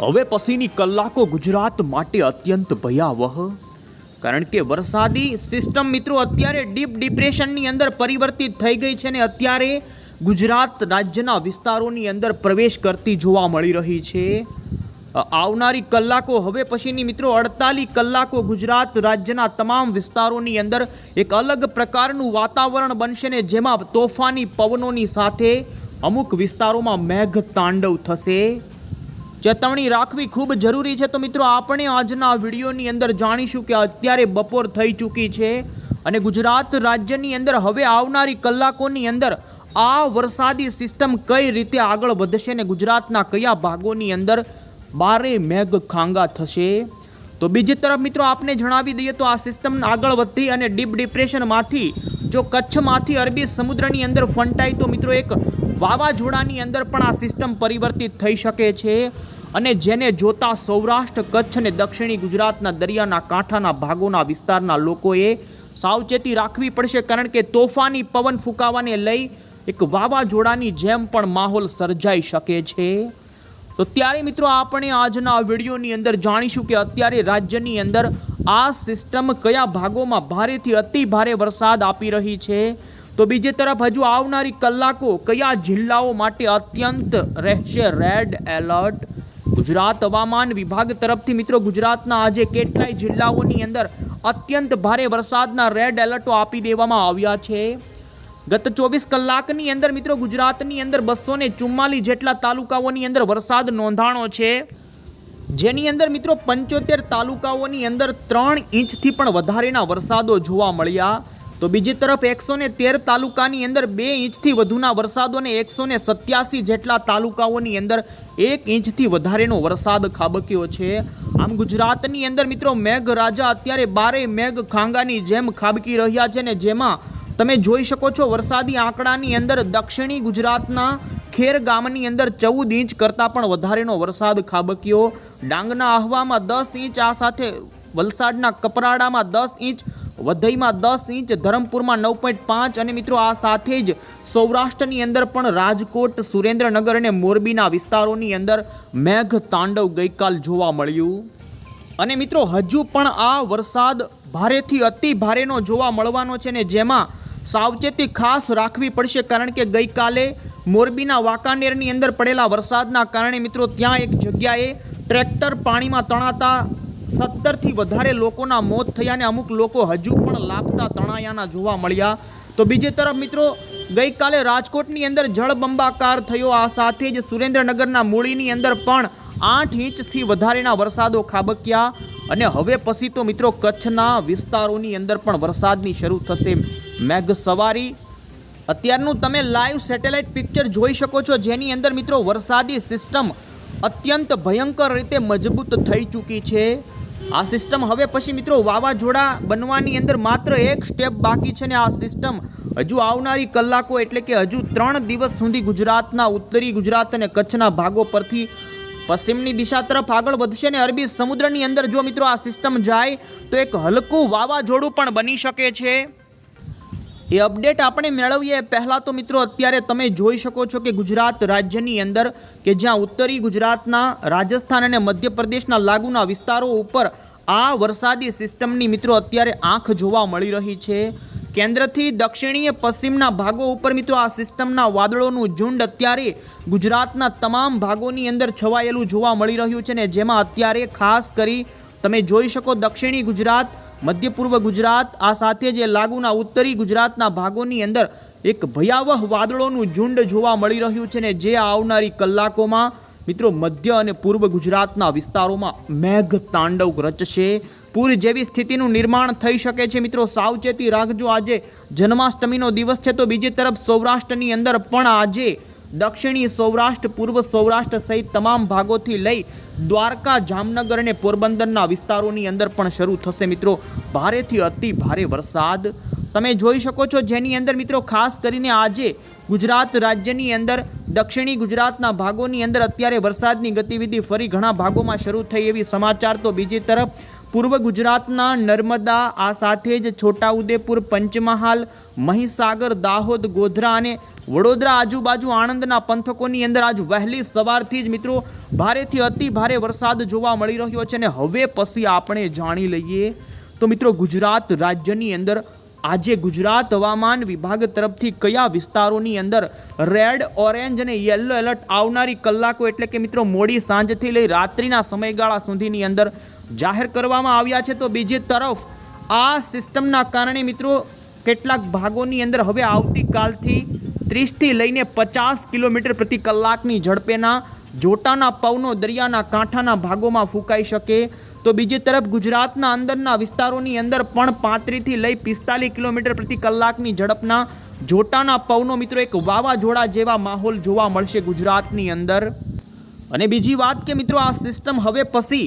હવે પછીની કલાકો ગુજરાત માટે અત્યંત ભયાવહ. કારણ કે વરસાદી સિસ્ટમ મિત્રો અત્યારે ડીપ ડિપ્રેશનની અંદર પરિવર્તિત થઈ ગઈ છે ને અત્યારે ગુજરાત રાજ્યના વિસ્તારોની અંદર પ્રવેશ કરતી જોવા મળી રહી છે. આવનારી કલાકો, હવે પછીની મિત્રો અડતાલીસ કલાકો ગુજરાત રાજ્યના તમામ વિસ્તારોની અંદર એક અલગ પ્રકારનું વાતાવરણ બનશે ને જેમાં તોફાની પવનોની સાથે અમુક વિસ્તારોમાં મેઘ તાંડવ થશે. ચેતવણી રાખવી ખૂબ જરૂરી છે. તો મિત્રો, આપણે આજના વિડીયોની અંદર જાણીશું કે અત્યારે બપોર થઈ ચૂકી છે અને ગુજરાત રાજ્યની અંદર હવે આવનારી કલાકોની અંદર આ વરસાદી સિસ્ટમ કઈ રીતે આગળ વધશે અને ગુજરાતના કયા ભાગોની અંદર બારે મેઘ ખાંગા થશે. તો બીજી તરફ મિત્રો, આપને જણાવી દઈએ તો આ સિસ્ટમ આગળ વધતી અને ડીપ ડિપ્રેશનમાંથી જો કચ્છમાંથી અરબી સમુદ્રની અંદર ફંટાય તો મિત્રો, એક વાવાઝોડાની અંદર પણ આ સિસ્ટમ પરિવર્તિત થઈ શકે છે. અને જેને જોતા સૌરાષ્ટ્ર, કચ્છ અને દક્ષિણી ગુજરાતના દરિયાના કાંઠાના ભાગોના વિસ્તારના લોકોએ સાવચેતી રાખવી પડશે કારણ કે તોફાની પવન ફૂંકાવાને લઈ એક વાવાઝોડાની જેમ પણ માહોલ સર્જાઈ શકે છે. તો ત્યારે મિત્રો આપણે આજના વિડીયોની અંદર જાણીશું કે અત્યારે રાજ્યની અંદર આ સિસ્ટમ કયા ભાગોમાં ભારેથી અતિ ભારે વરસાદ આપી રહી છે. તો બીજી તરફ હજુ આવનારી કલાકો કયા જિલ્લાઓ માટે અત્યંત રહેશે? રેડ એલર્ટ ગુજરાત હવામાન વિભાગ તરફથી મિત્રો, ગુજરાતના આજે કેટલાય જિલ્લાઓની અંદર અત્યંત ભારે વરસાદના રેડ એલર્ટો આપી દેવામાં આવ્યા છે. ગત ચોવીસ કલાકની અંદર મિત્રો, ગુજરાતની અંદર બસો ને ચુમ્માલીસ જેટલા તાલુકાઓની અંદર વરસાદ નોંધાણો છે. જેની અંદર મિત્રો, પંચોતેર તાલુકાઓની અંદર ત્રણ ઇંચથી પણ વધારેના વરસાદો જોવા મળ્યા. તો બીજી તરફ એકસો ને તેર તાલુકાની અંદર બે ઇંચથી વધુના વરસાદો અને એકસો ને સત્યાસી જેટલા તાલુકાઓની અંદર એક ઇંચથી વધારેનો વરસાદ ખાબક્યો છે. આમ ગુજરાતની અંદર મિત્રો મેઘરાજા અત્યારે બારે મેઘ ખાંગાની જેમ ખાબકી રહ્યા છે ને જેમાં તમે જોઈ શકો છો વરસાદી આંકડાની અંદર દક્ષિણી ગુજરાતના ખેર ગામની અંદર ચૌદ ઇંચ કરતાં પણ વધારેનો વરસાદ ખાબક્યો. ડાંગના આહવામાં દસ ઇંચ, આ સાથે વલસાડના કપરાડામાં દસ ઇંચ વધઈમાં દસ ઇંચ, ધરમપુરમાં નવ પોઈન્ટ પાંચ અને મિત્રો આ સાથે જ સૌરાષ્ટ્રની અંદર પણ રાજકોટ, સુરેન્દ્રનગર અને મોરબીના વિસ્તારોની અંદર મેઘ તાંડવ ગઈકાલ જોવા મળ્યું. અને મિત્રો હજુ પણ આ વરસાદ ભારેથી અતિ ભારેનો જોવા મળવાનો છે ને જેમાં સાવચેતી ખાસ રાખવી પડશે કારણ કે ગઈકાલે મોરબીના વાંકાનેરની અંદર પડેલા વરસાદના કારણે મિત્રો ત્યાં એક જગ્યાએ ટ્રેક્ટર પાણીમાં તણાતા સત્તરથી વધારે લોકોના મોત થયા અને અમુક લોકો હજુ પણ લાપતા તણાયાના જોવા મળ્યા. તો બીજી તરફ મિત્રો, ગઈકાલે રાજકોટની અંદર જળબંબાકાર થયો. આ સાથે જ સુરેન્દ્રનગરના મૂળીની અંદર પણ આઠ ઇંચથી વધારેના વરસાદો ખાબક્યા. અને હવે પછી તો મિત્રો કચ્છના વિસ્તારોની અંદર પણ વરસાદની શરૂ થશે મેઘ સવારી. અત્યારનું તમે લાઈવ સેટેલાઇટ પિક્ચર જોઈ શકો છો, જેની અંદર મિત્રો વરસાદી સિસ્ટમ અત્યંત ભયંકર રીતે મજબૂત થઈ ચૂકી છે. આ સિસ્ટમ હવે પછી મિત્રો વાવાઝોડા બનવાની અંદર માત્ર એક સ્ટેપ બાકી છે ને આ સિસ્ટમ હજુ આવનારી કલાકો એટલે કે હજુ ત્રણ દિવસ સુધી ગુજરાતના ઉત્તરી ગુજરાત અને કચ્છના ભાગો પરથી પશ્ચિમની દિશા તરફ આગળ વધશે ને અરબી સમુદ્રની અંદર જો મિત્રો આ સિસ્ટમ જાય તો એક હલકું વાવાઝોડું પણ બની શકે છે. એ અપડેટ આપણે મેળવીએ. પહેલાં તો મિત્રો અત્યારે તમે જોઈ શકો છો કે ગુજરાત રાજ્યની અંદર કે જ્યાં ઉત્તરી ગુજરાતના, રાજસ્થાન અને મધ્યપ્રદેશના લાગુના વિસ્તારો ઉપર આ વરસાદી સિસ્ટમની મિત્રો અત્યારે આંખ જોવા મળી રહી છે. કેન્દ્રથી દક્ષિણીય પશ્ચિમના ભાગો ઉપર મિત્રો આ સિસ્ટમના વાદળોનું ઝુંડ અત્યારે ગુજરાતના તમામ ભાગોની અંદર છવાયેલું જોવા મળી રહ્યું છે ને જેમાં અત્યારે ખાસ કરી તમે જોઈ શકો દક્ષિણી ગુજરાત મધ્ય પૂર્વ ગુજરાત, આ સાથે જે લાગુના ઉત્તરી ગુજરાતના ભાગોની અંદર એક ભયાવહ વાદળોનું ઝુંડ જોવા મળી રહ્યું છે ને જે આવનારી કલાકોમાં, મિત્રો, મધ્ય અને પૂર્વ ગુજરાતના વિસ્તારોમાં મેઘ તાંડવ રચશે. પૂર જેવી સ્થિતિનું નિર્માણ થઈ શકે છે, મિત્રો. સાવચેતી રાખજો. આજે જન્માષ્ટમીનો દિવસ છે, તો બીજી તરફ સૌરાષ્ટ્રની અંદર પણ આજે દક્ષિણી સૌરાષ્ટ્ર, પૂર્વ સૌરાષ્ટ્ર સહિત તમામ ભાગોથી લઈ દ્વારકા, જામનગર અને પોરબંદરના વિસ્તારોની અંદર પણ શરૂ થશે મિત્રો. ભારેથી અતિ ભારે વરસાદ. તમે જોઈ શકો છો જેની અંદર મિત્રો ખાસ કરીને આજે ગુજરાત રાજ્યની અંદર, દક્ષિણી ગુજરાતના ભાગોની અંદર અત્યારે વરસાદની ગતિવિધિ ફરી ઘણા ભાગોમાં શરૂ થઈ એવી સમાચાર તો બીજી તરફ પૂર્વ ગુજરાતના નર્મદા, આ સાથે જ છોટાઉદેપુર, પંચમહાલ, મહીસાગર, દાહોદ, ગોધરા અને વડોદરા આજુબાજુ આણંદના પંથકોની અંદર આજ વહેલી સવારથી જ મિત્રો ભારેથી અતિ ભારે વરસાદ જોવા મળી રહ્યો છે અને હવે પછી આપણે જાણી લઈએ. તો મિત્રો ગુજરાત રાજ્યની અંદર આજે ગુજરાત હવામાન વિભાગ તરફથી કયા વિસ્તારોની અંદર રેડ, ઓરેન્જ અને યલો એલર્ટ આવનારી કલાકો એટલે કે મિત્રો મોડી સાંજથી લઈ રાત્રિના સમયગાળા સુધીની અંદર જાહેર કરવામાં આવ્યા છે. તો બીજી તરફ આ સિસ્ટમના કારણે મિત્રો કેટલાક ભાગોની અંદર હવે આવતીકાલથી ત્રીસથી લઈને પચાસ કિલોમીટર પ્રતિ કલાકની ઝડપેના જોટાના પવનો દરિયાના કાંઠાના ભાગોમાં ફૂંકાઈ શકે. તો બીજી તરફ ગુજરાતના અંદરના વિસ્તારોની અંદર પણ પાંત્રીસથી લઈ પિસ્તાલીસ કિલોમીટર પ્રતિ કલાકની ઝડપના જોટાના પવનો મિત્રો એક વાવાઝોડા જેવા માહોલ જોવા મળશે ગુજરાતની અંદર. અને બીજી વાત કે મિત્રો આ સિસ્ટમ હવે પછી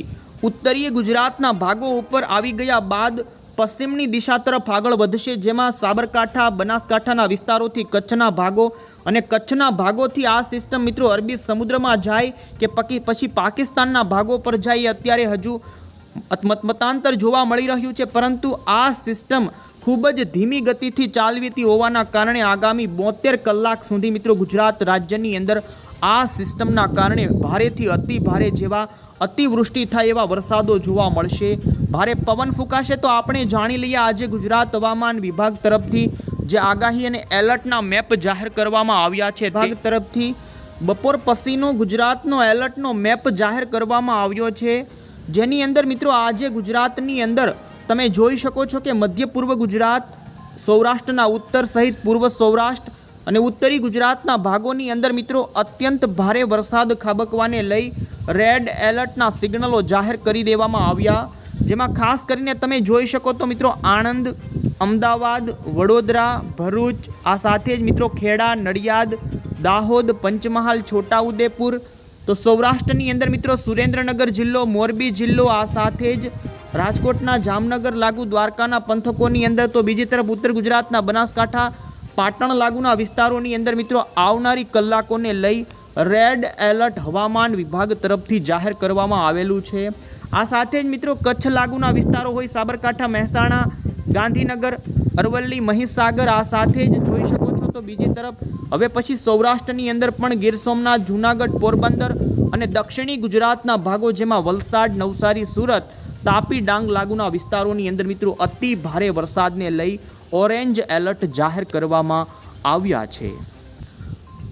ઉત્તરીય ગુજરાતના ભાગો ઉપર આવી ગયા બાદ પશ્ચિમની દિશા તરફ આગળ વધશે, જેમાં સાબરકાંઠા, બનાસકાંઠાના વિસ્તારોથી કચ્છના ભાગો અને કચ્છના ભાગોથી આ સિસ્ટમ મિત્રો અરબી સમુદ્રમાં જાય કે પછી પાકિસ્તાનના ભાગો પર જાય અત્યારે હજુ મતાંતર જોવા મળી રહ્યું છે, પરંતુ આ સિસ્ટમ ખૂબ જ ધીમી ગતિથી ચાલવીતી હોવાના કારણે આગામી બોતેર કલાક સુધી મિત્રો ગુજરાત રાજ્યની અંદર આ સિસ્ટમના કારણે ભારેથી અતિ ભારે જેવા અતિવૃષ્ટિ થાય એવા વરસાદો જોવા મળશે. ભારે પવન ફૂંકાશે તો આપણે જાણી લઈએ આજે ગુજરાત હવામાન વિભાગ તરફથી જે આગાહી અને એલર્ટના મેપ જાહેર કરવામાં આવ્યા છે વિભાગ તરફથી બપોર પછીનો ગુજરાતનો એલર્ટનો મેપ જાહેર કરવામાં આવ્યો છે. જેની અંદર મિત્રો આજે ગુજરાતની અંદર તમે જોઈ શકો છો કે મધ્ય પૂર્વ ગુજરાત, સૌરાષ્ટ્રના ઉત્તર સહિત પૂર્વ સૌરાષ્ટ્ર અને ઉત્તરી ગુજરાતના ભાગોની અંદર મિત્રો અત્યંત ભારે વરસાદ ખાબકવાને લઈ રેડ એલર્ટના સિગ્નલો જાહેર કરી દેવામાં આવ્યા. જેમાં ખાસ કરીને તમે જોઈ શકો તો મિત્રો આણંદ, અમદાવાદ, વડોદરા, ભરૂચ, આ સાથે જ મિત્રો ખેડા, નડિયાદ, દાહોદ, પંચમહાલ, છોટાઉદેપુર તો સૌરાષ્ટ્રની અંદર મિત્રો સુરેન્દ્રનગર જિલ્લો, મોરબી જિલ્લો આ સાથે જ રાજકોટના જામનગર, લાગુ દ્વારકાના પંથકોની અંદર તો બીજી તરફ ઉત્તર ગુજરાતના બનાસકાંઠા, પાટણ લાગુના વિસ્તારોની અંદર મિત્રો આવનારી કલાકોને લઈ રેડ એલર્ટ હવામાન વિભાગ તરફથી જાહેર કરવામાં આવેલું છે. આ સાથે જ મિત્રો કચ્છ લાગુના વિસ્તારો હોય સાબરકાંઠા, મહેસાણા, ગાંધીનગર, અરવલ્લી, મહીસાગર આ સાથે જ જોઈ શકો છો. તો બીજી તરફ હવે પછી સૌરાષ્ટ્રની અંદર પણ ગીર સોમનાથ, જૂનાગઢ, પોરબંદર અને દક્ષિણી ગુજરાતના ભાગો જેમાં વલસાડ, નવસારી, સુરત, તાપી, ડાંગ લાગુના વિસ્તારોની અંદર મિત્રો અતિ ભારે વરસાદને લઈ ઓરેન્જ એલર્ટ જાહેર કરવામાં આવ્યા છે.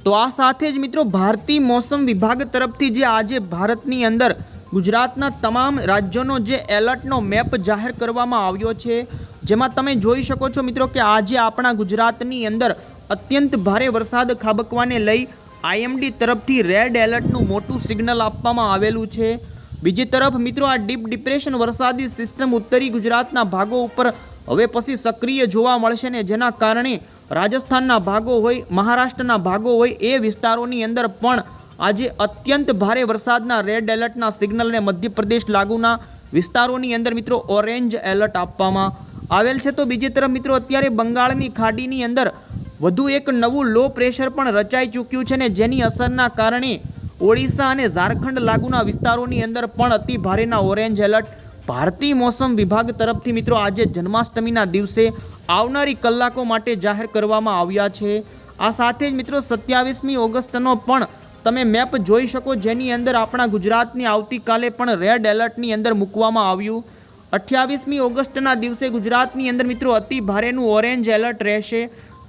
તો આ સાથે જ મિત્રો ભારતીય મોસમ વિભાગ તરફથી જે આજે ભારતની અંદર ગુજરાતના તમામ રાજ્યોનો જે એલર્ટનો મેપ જાહેર કરવામાં આવ્યો છે, જેમાં તમે જોઈ શકો છો મિત્રો કે આજે આપણા ગુજરાતની અંદર અત્યંત ભારે વરસાદ ખાબકવાને લઈ આઈએમડી તરફથી રેડ એલર્ટનું મોટું સિગ્નલ આપવામાં આવેલું છે. બીજી તરફ મિત્રો, આ ડીપ ડિપ્રેશન વરસાદી સિસ્ટમ ઉત્તરી ગુજરાતના ભાગો ઉપર હવે પછી સક્રિય જોવા મળશે ને જેના કારણે રાજસ્થાનના ભાગો હોય, મહારાષ્ટ્રના ભાગો હોય, એ વિસ્તારોની અંદર પણ આજે અત્યંત ભારે વરસાદના રેડ એલર્ટના સિગ્નલને મધ્યપ્રદેશ લાગુના વિસ્તારોની અંદર મિત્રો ઓરેન્જ એલર્ટ આપવામાં આવેલ છે. તો બીજી તરફ મિત્રો, અત્યારે બંગાળની ખાડીની અંદર વધુ એક નવું લો પ્રેશર પણ રચાઈ ચૂક્યું છે ને જેની અસરના કારણે ઓડિશા અને ઝારખંડ લાગુના વિસ્તારોની અંદર પણ અતિ ભારેના ઓરેન્જ એલર્ટ. ભારતીય મોસમ વિભાગ તરફથી મિત્રો આજે જન્માષ્ટમીના દિવસે આવનારી કલાકો માટે જાહેર કરવામાં આવ્યા છે. આ સાથે જ મિત્રો સત્યાવીસમી ઓગસ્ટનો પણ તમે મેપ જોઈ શકો જેની અંદર આપણા ગુજરાતની આવતીકાલે પણ રેડ એલર્ટની અંદર મૂકવામાં આવ્યું. અઠ્યાવીસમી ઓગસ્ટના દિવસે ગુજરાતની અંદર મિત્રો અતિ ભારેનું ઓરેન્જ એલર્ટ રહેશે.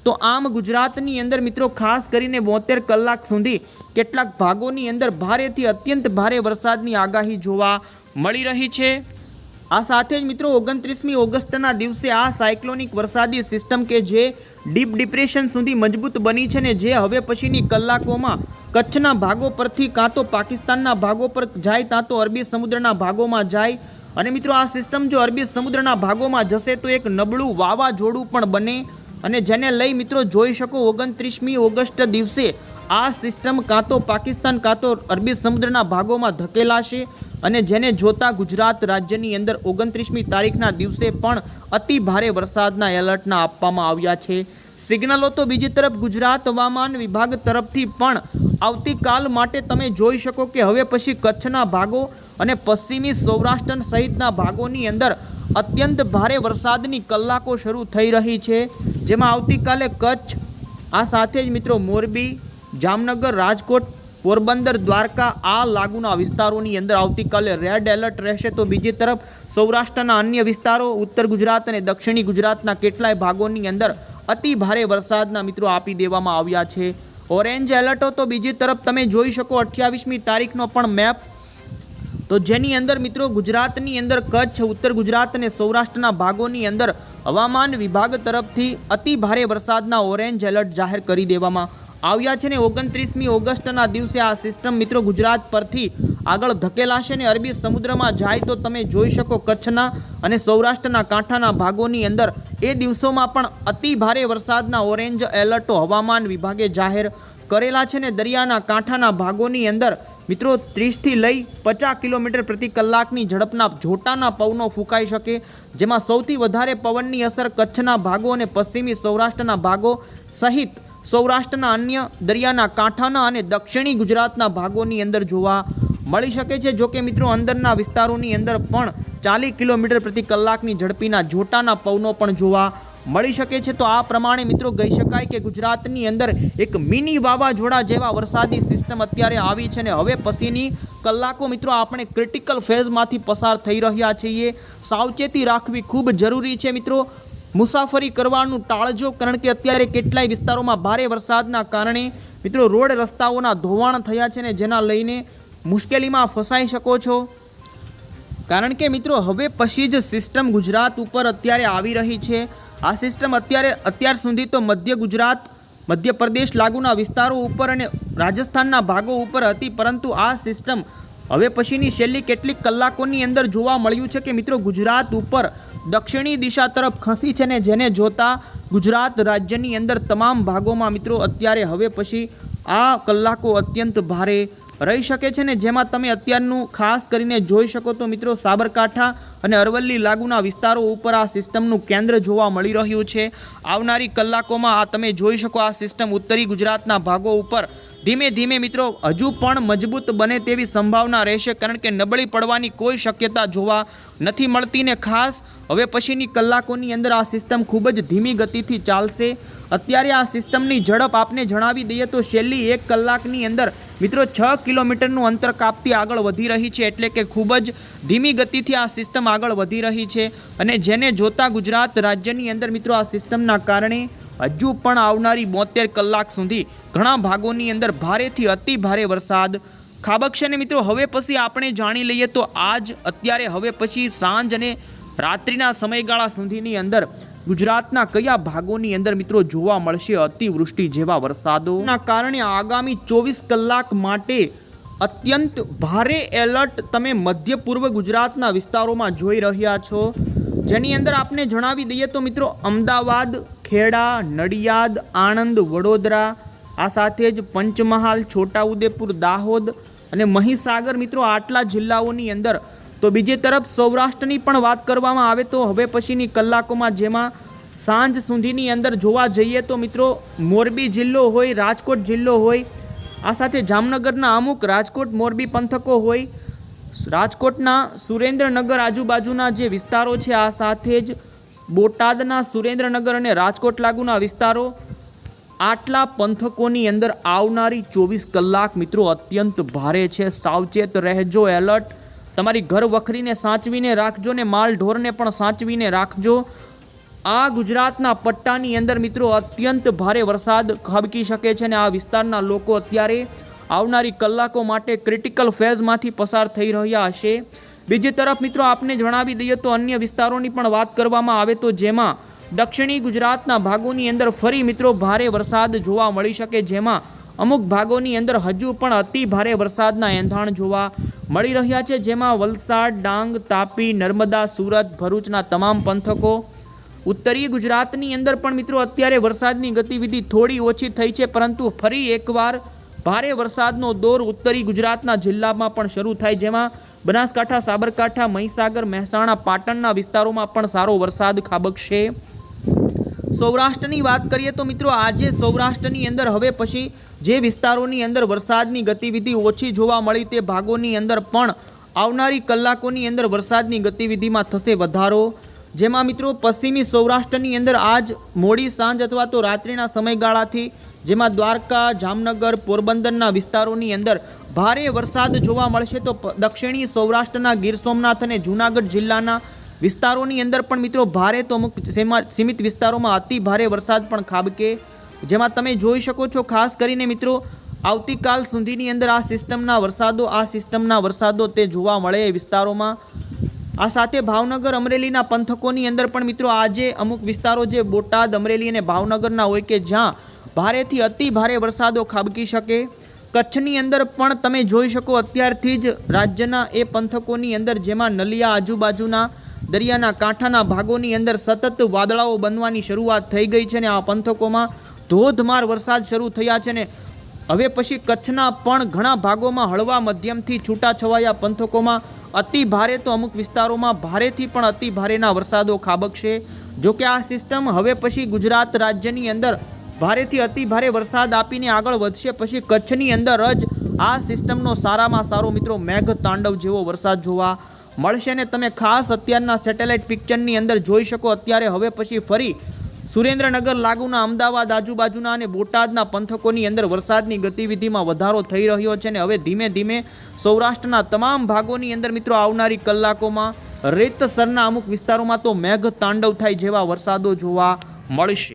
તો આમ ગુજરાતની અંદર મિત્રો ખાસ કરીને બોતેર કલાક સુધી કેટલાક ભાગોની અંદર ભારેથી અત્યંત ભારે વરસાદની આગાહી જોવા મળી રહી છે. આ સાથે જ મિત્રો ઓગણત્રીસમી ઓગસ્ટના દિવસે આ સાયક્લોનિક વરસાદી સિસ્ટમ કે જે ડીપ ડિપ્રેશન સુધી મજબૂત બની છે ને જે હવે પછીની કલાકોમાં કચ્છના ભાગો પરથી કાં તો પાકિસ્તાનના ભાગો પર જાય, કાં તો અરબી સમુદ્રના ભાગોમાં જાય. અને મિત્રો આ સિસ્ટમ જો અરબી સમુદ્રના ભાગોમાં જશે તો એક નબળું વાવાઝોડું પણ બને. અને જેને લઈ મિત્રો જોઈ શકો ઓગણત્રીસમી ઓગસ્ટ દિવસે આ સિસ્ટમ કાં તો પાકિસ્તાન, કાં તો અરબી સમુદ્રના ભાગોમાં ધકેલાશે અને જેને જોતા ગુજરાત રાજ્યની અંદર ઓગણત્રીસમી તારીખના દિવસે પણ અતિ ભારે વરસાદના એલર્ટના આપવામાં આવ્યા છે. સિગ્નલો તો બીજી તરફ ગુજરાત, હવામાન વિભાગ તરફથી પણ આવતીકાલ માટે તમે જોઈ શકો કે હવે પછી કચ્છના ભાગો અને પશ્ચિમી સૌરાષ્ટ્ર સહિતના ભાગોની અંદર અત્યંત ભારે વરસાદની કલાકો શરૂ થઈ રહી છે. જેમાં આવતીકાલે કચ્છ, આ સાથે જ મિત્રો મોરબી, જામનગર, રાજકોટ, પોરબંદર, દ્વારકા, આ લાગુના વિસ્તારોની અંદર આવતીકાલે રેડ એલર્ટ રહેશે. તો બીજી તરફ સૌરાષ્ટ્રના અન્ય વિસ્તારો, ઉત્તર ગુજરાત અને દક્ષિણી ગુજરાતના કેટલાય ભાગોની અંદર અતિ ભારે વરસાદના મિત્રો આપી દેવામાં આવ્યા છે. ઓરેન્જ એલર્ટો તો બીજી તરફ તમે જોઈ શકો, અઠ્યાવીસમી તારીખનો પણ મેપ તો જેની અંદર મિત્રો ગુજરાતની અંદર કચ્છ, ઉત્તર ગુજરાત અને સૌરાષ્ટ્રના ભાગોની અંદર હવામાન વિભાગ તરફથી અતિ ભારે વરસાદના ઓરેન્જ એલર્ટ જાહેર કરી દેવામાં આવ્યા છે ને ઓગણત્રીસમી ઓગસ્ટના દિવસે આ સિસ્ટમ મિત્રો ગુજરાત પરથી આગળ ધકેલાશે ને અરબી સમુદ્રમાં જાય તો તમે જોઈ શકો કચ્છના અને સૌરાષ્ટ્રના કાંઠાના ભાગોની અંદર એ દિવસોમાં પણ અતિ ભારે વરસાદના ઓરેન્જ એલર્ટો હવામાન વિભાગે જાહેર કરેલા છે ને દરિયાના કાંઠાના ભાગોની અંદર મિત્રો ત્રીસથી લઈ પચાસ કિલોમીટર પ્રતિ કલાકની ઝડપના જોટાના પવનો ફૂંકાઈ શકે, જેમાં સૌથી વધારે પવનની અસર કચ્છના ભાગો અને પશ્ચિમી સૌરાષ્ટ્રના ભાગો સહિત સૌરાષ્ટ્રના અન્ય દરિયાના કાંઠાના અને દક્ષિણી ગુજરાતના ભાગોની અંદર જોવા મળી શકે છે. જો કે મિત્રો અંદરના વિસ્તારોની અંદર પણ ચાલીસ કિલોમીટર પ્રતિ કલાકની ઝડપીના જોટાના પવનો પણ જોવા મળી શકે છે, તો આ પ્રમાણે મિત્રો કહી શકાય કે ગુજરાતની અંદર એક મિની વાવાઝોડા જેવા વરસાદી સિસ્ટમ અત્યારે આવી છે ને હવે પછીની કલાકો મિત્રો આપણે ક્રિટિકલ ફેઝમાંથી પસાર થઈ રહ્યા છીએ. સાવચેતી રાખવી ખૂબ જરૂરી છે મિત્રો. મુસાફરી કરવાનું ટાળજો, કારણ કે અત્યારે કેટલાય વિસ્તારોમાં ભારે વરસાદના કારણે મિત્રો રોડ રસ્તાઓના ધોવાણ થયા છે ને જેના લઈને મુશ્કેલીમાં ફસાઈ શકો છો. કારણ કે મિત્રો હવે પછી જ સિસ્ટમ ગુજરાત ઉપર અત્યારે આવી રહી છે. આ સિસ્ટમ અત્યારે અત્યાર સુધી તો મધ્ય ગુજરાત, મધ્યપ્રદેશ લાગુના વિસ્તારો ઉપર અને રાજસ્થાનના ભાગો ઉપર હતી, પરંતુ આ સિસ્ટમ હવે પછીની છેલ્લી કેટલીક કલાકોની અંદર જોવા મળ્યું છે કે મિત્રો ગુજરાત ઉપર દક્ષિણી દિશા તરફ ખસી છે ને જેને જોતા ગુજરાત રાજ્યની અંદર તમામ ભાગોમાં મિત્રો અત્યારે હવે પછી આ કલાકો અત્યંત ભારે રહી શકે છે ને જેમાં તમે અત્યારનું ખાસ કરીને જોઈ શકો તો મિત્રો સાબરકાંઠા અને અરવલ્લી લાગુના વિસ્તારો ઉપર આ સિસ્ટમનું કેન્દ્ર જોવા મળી રહ્યું છે. આવનારી કલાકોમાં આ તમે જોઈ શકો આ સિસ્ટમ ઉત્તરી ગુજરાતના ભાગો ઉપર. ધીમે ધીમે મિત્રો હજુ પણ મજબૂત બને તેવી સંભાવના રહેશે કારણ કે નબળી પડવાની કોઈ શક્યતા જોવા નથી મળતી ને ખાસ હવે પછીની કલાકોની અંદર આ સિસ્ટમ ખૂબ જ ધીમી ગતિથી ચાલશે. અત્યારે આ સિસ્ટમની ઝડપ આપને જણાવી દઈએ તો છેલ્લી એક કલાકની અંદર મિત્રો છ કિલોમીટરનું અંતર કાપતી આગળ વધી રહી છે એટલે કે ખૂબ જ ધીમી ગતિથી આ સિસ્ટમ આગળ વધી રહી છે અને જેને જોતા ગુજરાત રાજ્યની અંદર મિત્રો આ સિસ્ટમના કારણે હજુ પણ આવનારી બોતેર કલાક સુધી ઘણા ભાગોની અંદર ભારેથી અતિ ભારે વરસાદ ખાબકશે મિત્રો હવે પછી આપણે જાણી લઈએ તો આજ, અત્યારે, હવે પછી, સાંજ અને રાત્રિના સમયગાળા સુધીની અંદર ગુજરાતના કયા ભાગોની અંદર મિત્રો જોવા મળશે અતિવૃષ્ટિ જેવા વરસાદોના કારણે આગામી ચોવીસ કલાક માટે અત્યંત ભારે એલર્ટ તમે મધ્ય પૂર્વ ગુજરાતના વિસ્તારોમાં જોઈ રહ્યા છો. જેની અંદર આપને જણાવી દઈએ તો મિત્રો અમદાવાદ, ખેડા, નડિયાદ, આણંદ, વડોદરા, આ સાથે જ પંચમહાલ, છોટાઉદેપુર, દાહોદ અને મહીસાગર મિત્રો આટલા જિલ્લાઓની અંદર તો બીજી તરફ સૌરાષ્ટ્રની પણ વાત કરવામાં આવે તો હવે પછીની કલાકોમાં જેમાં સાંજ સુધીની અંદર જોવા જઈએ તો મિત્રો મોરબી જિલ્લો હોય, રાજકોટ જિલ્લો હોય, આ સાથે જામનગરના અમુક રાજકોટ, મોરબી પંથકો હોય, રાજકોટના સુરેન્દ્રનગર આજુબાજુના જે વિસ્તારો છે, આ સાથે જ બોટાદના સુરેન્દ્રનગર અને રાજકોટ લાગુના વિસ્તારો આટલા પંથકોની અંદર આવનારી ચોવીસ કલાક મિત્રો અત્યંત ભારે છે. સાવચેત રહેજો, એલર્ટ. તમારી ઘર વખરીને સાચવીને રાખજો ને માલ ઢોરને પણ સાચવીને રાખજો. આ ગુજરાતના પટ્ટાની અંદર મિત્રો અત્યંત ભારે વરસાદ ખાબકી શકે છે અને આ વિસ્તારના લોકો અત્યારે આવનારી કલાકો માટે ક્રિટિકલ ફેઝમાંથી પસાર થઈ રહ્યા હશે. બીજી તરફ મિત્રો આપને જણાવી દઈએ તો અન્ય વિસ્તારોની પણ વાત કરવામાં આવે તો જેમાં દક્ષિણી ગુજરાતના ભાગોની અંદર ફરી મિત્રો ભારે વરસાદ જોવા મળી શકે, જેમાં અમુક ભાગોની અંદર હજુ પણ અતિ ભારે વરસાદના એંધાણ જોવા મળી રહ્યા છે, જેમાં વલસાડ, ડાંગ, તાપી, નર્મદા, સુરત, ભરૂચના તમામ પંથકો ઉત્તરીય ગુજરાતની અંદર પણ મિત્રો અત્યારે વરસાદની ગતિવિધિ થોડી ઓછી થઈ છે, પરંતુ ફરી એકવાર ભારે વરસાદનો દોર ઉત્તરી ગુજરાતના જિલ્લામાં પણ શરૂ થાય, જેમાં બનાસકાંઠા, સાબરકાંઠા, મહીસાગર, મહેસાણા, પાટણના વિસ્તારોમાં પણ સારો વરસાદ ખાબકશે. સૌરાષ્ટ્રની વાત કરીએ તો મિત્રો આજે સૌરાષ્ટ્રની અંદર હવે પછી જે વિસ્તારોની અંદર વરસાદની ગતિવિધિ ઓછી જોવા મળી તે ભાગોની અંદર પણ આવનારી કલાકોની અંદર વરસાદની ગતિવિધિમાં થશે વધારો. જેમાં મિત્રો પશ્ચિમી સૌરાષ્ટ્રની અંદર આજ મોડી સાંજ અથવા તો રાત્રિના સમયગાળાથી જેમાં દ્વારકા, જામનગર, પોરબંદરના વિસ્તારોની અંદર ભારે વરસાદ જોવા મળશે તો દક્ષિણી સૌરાષ્ટ્રના ગીર સોમનાથ અને જૂનાગઢ જિલ્લાના વિસ્તારોની અંદર પણ મિત્રો ભારે તો અમુક સેમા- સીમિત વિસ્તારોમાં અતિ ભારે વરસાદ પણ ખાબકે, જેમાં તમે જોઈ શકો છો, ખાસ કરીને મિત્રો, આવતીકાલ સુધીની અંદર આ સિસ્ટમના વરસાદો, આ સિસ્ટમના વરસાદો તે જોવા મળે વિસ્તારોમાં. આ સાથે ભાવનગર, અમરેલીના પંથકોની અંદર પણ મિત્રો આજે અમુક વિસ્તારો જે બોટાદ, અમરેલી અને ભાવનગરના હોય કે જ્યાં ભારેથી અતિ ભારે વરસાદો ખાબકી શકે. કચ્છની અંદર પણ તમે જોઈ શકો, અત્યારથી જ રાજ્યના એ પંથકોની અંદર, જેમાં નલિયા આજુબાજુના દરિયાના કાંઠાના ભાગોની અંદર સતત વાદળાઓ બનવાની શરૂઆત થઈ ગઈ છે ને આ પંથકોમાં ધોધમાર વરસાદ શરૂ થયા છે ને હવે પછી કચ્છના પણ ઘણા ભાગોમાં હળવા મધ્યમથી છૂટાછવાયા પંથકોમાં અતિ ભારે તો અમુક વિસ્તારોમાં ભારેથી પણ અતિ ભારેના વરસાદો ખાબકશે. જો કે આ સિસ્ટમ હવે પછી ગુજરાત રાજ્યની અંદર ભારેથી અતિ ભારે વરસાદ આપીને આગળ વધશે પછી કચ્છની અંદર જ આ સિસ્ટમનો સારામાં સારો મિત્રો મેઘ તાંડવ જેવો વરસાદ જોવા મળશે ને તમે ખાસ અત્યારના સેટેલાઇટ પિક્ચરની અંદર જોઈ શકો. અત્યારે હવે પછી ફરી સુરેન્દ્રનગર લાગુના અમદાવાદ આજુબાજુના અને બોટાદના પંથકોની અંદર વરસાદની ગતિવિધિમાં વધારો થઈ રહ્યો છે ને હવે ધીમે ધીમે સૌરાષ્ટ્રના તમામ ભાગોની અંદર મિત્રો આવનારી કલાકોમાં રેતસરના અમુક વિસ્તારોમાં તો મેઘ તાંડવ થાય જેવા વરસાદો જોવા મળશે.